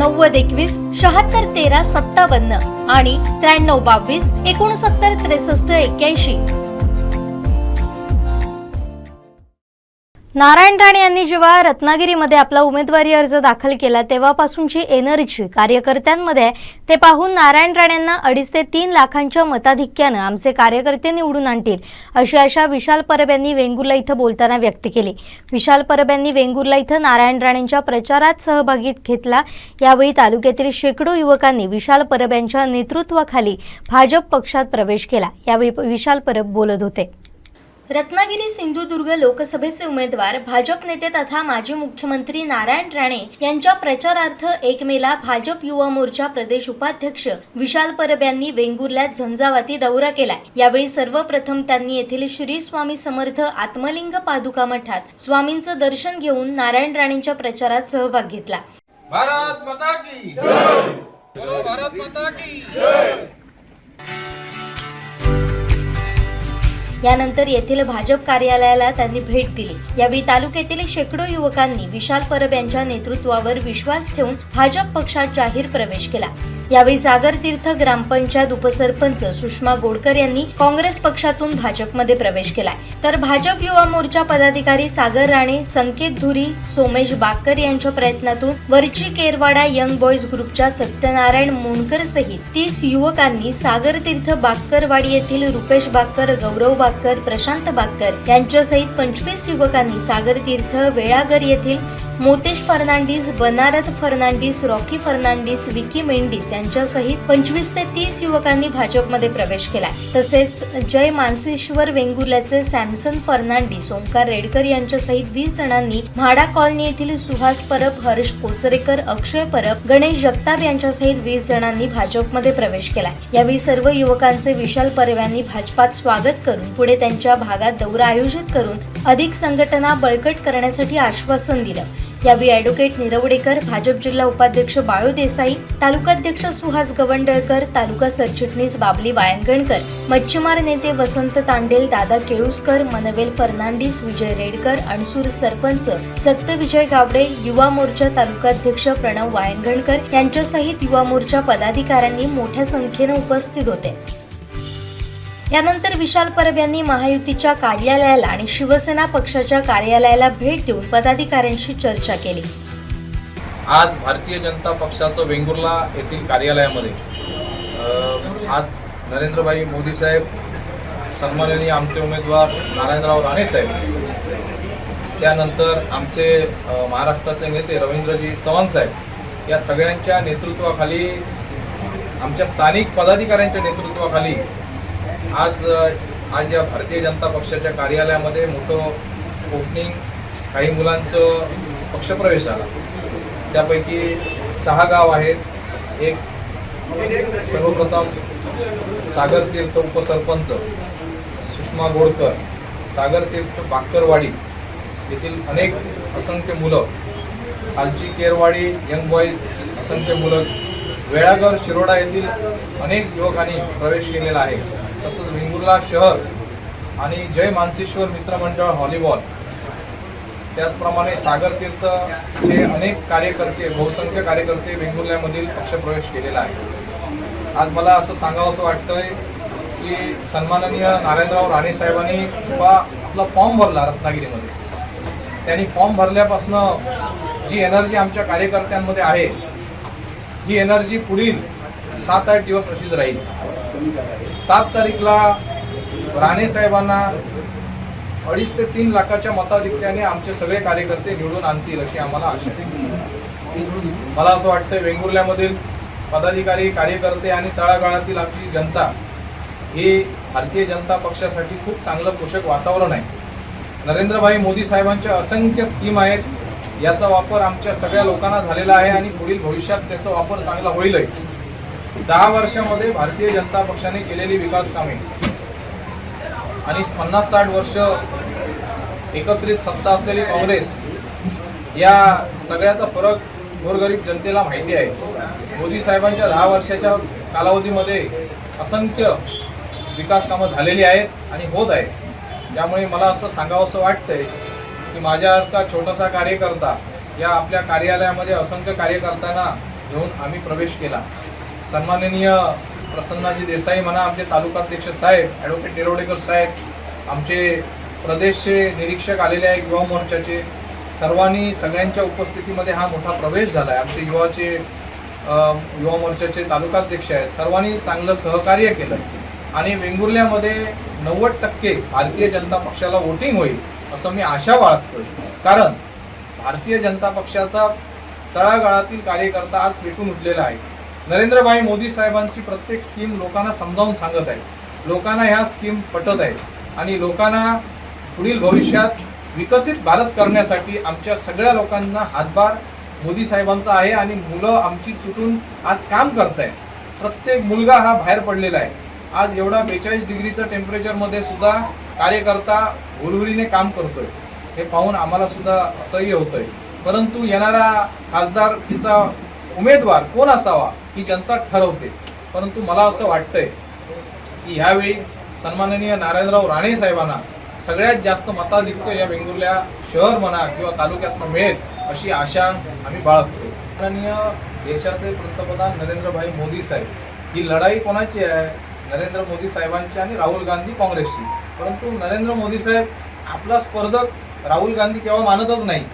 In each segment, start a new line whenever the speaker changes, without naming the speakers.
नव्वद एकवीस शहात्तर तेरा सत्तावन्न आणि त्र्याण्णव बावीस एकोणसत्तर त्रेसष्ट एक्क्याऐंशी. नारायण राणे यांनी जेव्हा रत्नागिरीमध्ये आपला उमेदवारी अर्ज दाखल केला तेव्हापासूनची एनर्जी कार्यकर्त्यांमध्ये ते पाहून नारायण राणेंना अडीच ते तीन लाखांच्या मताधिक्यानं आमचे कार्यकर्ते निवडून आणतील अशी आशा विशाल परब यांनी वेंगुर्ला इथं बोलताना व्यक्त केली. विशाल परब यांनी वेंगुर्ला इथं नारायण राणेंच्या प्रचारात सहभागी घेतला. यावेळी तालुक्यातील शेकडो युवकांनी विशाल परब यांच्या नेतृत्वाखाली भाजप पक्षात प्रवेश केला. यावेळी विशाल परब बोलत होते. रत्नागिरी सिंधुदुर्ग लोकसभेचे उमेदवार भाजप नेते तथा माजी मुख्यमंत्री नारायण राणे यांच्या प्रचारार्थ एक मेला भाजप युवा मोर्चा प्रदेश उपाध्यक्ष विशाल परब यांनी वेंगुर्ल्यात झंझावाती दौरा केला यावेळी सर्वप्रथम त्यांनी येथील श्री स्वामी समर्थ आत्मलिंग पादुका मठात स्वामींचं दर्शन घेऊन नारायण राणेंच्या प्रचारात सहभाग घेतला.
भारत माता की जय! भारत माता की जय!
यानंतर येथील भाजप कार्यालयाला त्यांनी भेट दिली. यावेळी तालुक्यातील शेकडो युवकांनी विशाल परब यांच्या नेतृत्वावर विश्वास ठेवून भाजप पक्षात जाहीर प्रवेश केला. यावेळी सागर तीर्थ ग्रामपंचायत उपसरपंच सुषमा गोडकर यांनी काँग्रेस पक्षातून भाजपमध्ये प्रवेश केलाय. तर भाजप युवा मोर्चा पदाधिकारी सागर राणे संकेत धुरी सोमेश बाकर यांच्या प्रयत्नातून वरची केरवाडा यंग बॉईज ग्रुपच्या सत्यनारायण मोणकर सहित तीस युवकांनी सागर तीर्थ बाक्करवाडी येथील रुपेश बाक्कर गौरव बाक्कर प्रशांत बाक्कर यांच्यासहित पंचवीस युवकांनी सागर तीर्थ वेळागर येथील मोतेश फर्नांडिस बनारत फर्नांडिस रॉकी फर्नांडिस विकी मेंडिस यांच्यासहित पंचवीस ते तीस युवकांनी भाजपमध्ये प्रवेश केलाय. तसेच जय मानसेश्वर वेंगुर्ल्याचे सॅमसन फर्नांडिस ओंकार रेडकर यांच्यासहित वीस जणांनी म्हाडा कॉलनी येथील सुहास परब हर्ष कोचरेकर अक्षय परब गणेश जगताप यांच्यासहित वीस जणांनी भाजपमध्ये प्रवेश केलाय. यावेळी सर्व युवकांचे विशाल परव्यांनी भाजपात स्वागत करून पुढे त्यांच्या भागात दौरा आयोजित करून अधिक संघटना बळकट करण्यासाठी आश्वासन दिलं. यावेळी ॲडव्होकेट निरवडेकर भाजप जिल्हा उपाध्यक्ष बाळू देसाई तालुकाध्यक्ष सुहास गवंडळकर तालुका सरचिटणीस बाबली वायंगणकर मच्छीमार नेते वसंत तांडेल दादा केळुसकर मनवेल फर्नांडिस विजय रेडकर अणसूर सरपंच सत्यविजय गावडे युवा मोर्चा तालुकाध्यक्ष प्रणव वायंगणकर यांच्यासहित युवा मोर्चा पदाधिकाऱ्यांनी मोठ्या संख्येनं उपस्थित होते. यानंतर विशाल परब यांनी महायुतीच्या कार्यालयाला आणि शिवसेना पक्षाच्या कार्यालयाला भेट देऊन पदाधिकाऱ्यांशी चर्चा केली.
आज भारतीय जनता पक्षाचं वेंगुर्ला येथील कार्यालयामध्ये आज नरेंद्रभाई मोदी साहेब सन्माननीय आमचे उमेदवार नारायणराव राणे साहेब त्यानंतर आमचे महाराष्ट्राचे नेते रवींद्रजी चव्हाण साहेब या सगळ्यांच्या नेतृत्वाखाली आमच्या स्थानिक पदाधिकाऱ्यांच्या नेतृत्वाखाली आज आज या भारतीय जनता पक्षाच्या कार्यालयामध्ये मोठं ओपनिंग काही मुलांचं पक्षप्रवेश झाला. त्यापैकी सहा गाव आहेत. एक सर्वप्रथम सागर तीर्थ उपसरपंच सुषमा गोडकर सागर तीर्थ बाक्करवाडी येथील अनेक असंख्य मुलं खालची केरवाडी यंग बॉईज असंख्य मुलं वेळागर शिरोडा येथील अनेक युवकांनी प्रवेश केलेला आहे. तसंच वेंगुर्ला शहर आणि जय मानसेश्वर मित्रमंडळ व्हॉलीबॉल त्याचप्रमाणे सागर तीर्थ हे अनेक कार्यकर्ते बहुसंख्य कार्यकर्ते वेंगुर्ल्यामधील पक्षप्रवेश केलेला आहे. आज मला असं सांगावं असं वाटतंय की सन्माननीय नारायणराव राणे साहेबांनी किंवा आपला फॉर्म भरला रत्नागिरीमध्ये. त्यांनी फॉर्म भरल्यापासनं जी एनर्जी आमच्या कार्यकर्त्यांमध्ये आहे ही एनर्जी पुढील सात आठ दिवस अशीच राहील. सात तारीखला राणे साहेबांना अडीच ते तीन लाखाच्या मताधिक्याने आमचे सगळे कार्यकर्ते निवडून आणतील अशी आम्हाला आशा आहे. मला असं वाटतं वेंगुर्ल्यामधील पदाधिकारी कार्यकर्ते आणि तळागाळातील आमची जनता ही भारतीय जनता पक्षासाठी खूप चांगलं पोषक वातावरण आहे. नरेंद्रभाई मोदी साहेबांच्या असंख्य स्कीम आहेत. याचा वापर आमच्या सगळ्या लोकांना झालेला आहे आणि पुढील भविष्यात त्याचा वापर चांगला होईलही. दहा वर्षामध्ये भारतीय जनता पक्षाने केलेली विकास कामे आणि पन्नास साठ वर्ष एकत्रित सत्ता असलेली काँग्रेस या सगळ्याचा फरक गोरगरीब जनतेला माहिती आहे. मोदी साहेबांच्या दहा वर्षाच्या कालावधीमध्ये असंख्य विकास कामं झालेली आहेत आणि होत आहेत. त्यामुळे मला असं सांगावंसं वाटतंय की माझ्यासारखा छोटासा कार्यकर्ता या आपल्या कार्यालयामध्ये असंख्य कार्यकर्त्यांना घेऊन आम्ही प्रवेश केला. सन्माननीय प्रसन्नाजी देसाई म्हणा आमचे तालुकाध्यक्ष साहेब ॲडव्होकेट निरोडेकर साहेब आमचे प्रदेशचे निरीक्षक आलेले आहेत युवा मोर्चाचे सर्वांनी सगळ्यांच्या उपस्थितीमध्ये हा मोठा प्रवेश झाला आहे आमचे युवाचे युवा मोर्चाचे तालुकाध्यक्ष आहेत. सर्वांनी चांगलं सहकार्य केलं आणि वेंगुर्ल्यामध्ये नव्वद टक्के भारतीय जनता पक्षाला वोटिंग होईल असं मी आशा बाळगतोय. कारण भारतीय जनता पक्षाचा तळागाळातील कार्यकर्ता आज पेटून उठलेला आहे. नरेंद्रभाई मोदी साहेबांची प्रत्येक स्कीम लोकांना समजावून सांगत आहे लोकांना ह्या स्कीम पटत आहेत. आणि लोकांना पुढील भविष्यात विकसित भारत करण्यासाठी आमच्या सगळ्या लोकांना हातभार मोदी साहेबांचा आहे आणि मुलं आमची तुटून आज काम करत आहेत प्रत्येक मुलगा हा बाहेर पडलेला आहे. आज एवढा बेचाळीस डिग्रीचं टेम्परेचरमध्ये सुद्धा कार्यकर्ता हुरहुरीने काम करतोय. हे पाहून आम्हाला सुद्धा असह्य होतंय. परंतु येणारा खासदार तिचा उमेदवार कोण असावा? ही जनता ठरवते. परंतु मला असं वाटतंय की ह्यावेळी सन्माननीय नारायणराव राणे साहेबांना सगळ्यात जास्त मताधिक्य या वेंगुर्ल्या शहर म्हणा किंवा तालुक्यातनं मिळेल अशी आशा आम्ही बाळगतो. माननीय देशाचे पंतप्रधान नरेंद्रभाई मोदी साहेब ही लढाई कोणाची आहे? नरेंद्र मोदी साहेबांची आणि राहुल गांधी काँग्रेसची. परंतु नरेंद्र मोदी साहेब आपला स्पर्धक राहुल गांधी केव्हा मानतच नाही.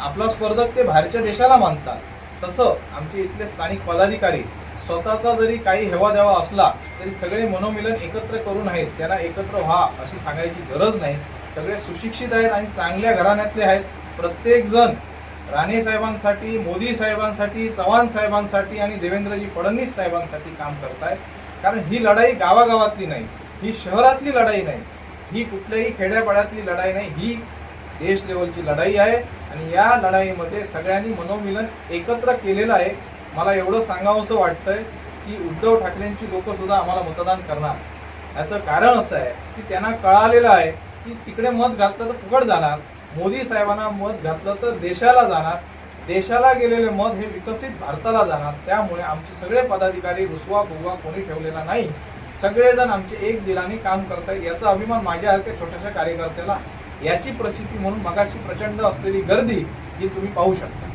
आपला स्पर्धक ते बाहेरच्या देशाला मानतात. तसं आमचे इथले स्थानिक पदाधिकारी स्वतःचा जरी काही हेवा देवा असला तरी सगळे मनोमिलन एकत्र करून आहेत. त्यांना एकत्र व्हा अशी सांगायची गरज नाही. सगळे सुशिक्षित आहेत आणि चांगल्या घराण्यातले आहेत. प्रत्येक जण राणे साहेबांसाठी मोदी साहेबांसाठी चव्हाण साहेबांसाठी आणि देवेंद्रजी फडणवीस साहेबांसाठी काम करतायत. कारण ही लढाई गावागावातली नाही. ही शहरातली लढाई नाही. ही कुठल्याही खेड्यापाड्यातली लढाई नाही. ही देश लेवलची लढाई आहे आणि या लढाईमध्ये सगळ्यांनी मनोमिलन एकत्र केलेलं आहे. मला एवढं सांगावंसं वाटतंय की उद्धव ठाकरेंची लोक सुद्धा आम्हाला मतदान करणार. याचं कारण असं आहे की त्यांना कळालेलं आहे की तिकडे मत घातलं तर फुकट जाणार. मोदी साहेबांना मत घातलं तर देशाला जाणार. देशाला गेलेले मत हे विकसित भारताला जाणार. त्यामुळे आमचे सगळे पदाधिकारी रुसवा भुगवा कोणी ठेवलेला नाही. सगळेजण आमचे एक दिलाने काम करतायत याचा अभिमान माझ्यासारख्या छोट्याशा कार्यकर्त्याला याची प्रचिती म्हणून मगाशी प्रचंड असलेली गर्दी ही तुम्ही पाहू शकता.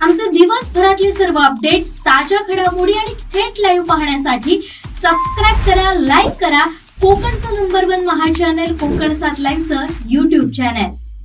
आमचे दिवसभरातले सर्व अपडेट्स ताज्या घडामोडी आणि थेट लाईव्ह पाहण्यासाठी सबस्क्राईब करा लाईक करा. कोकणचं number one Maha channel Kokan सात लाईनचं युट्यूब चॅनल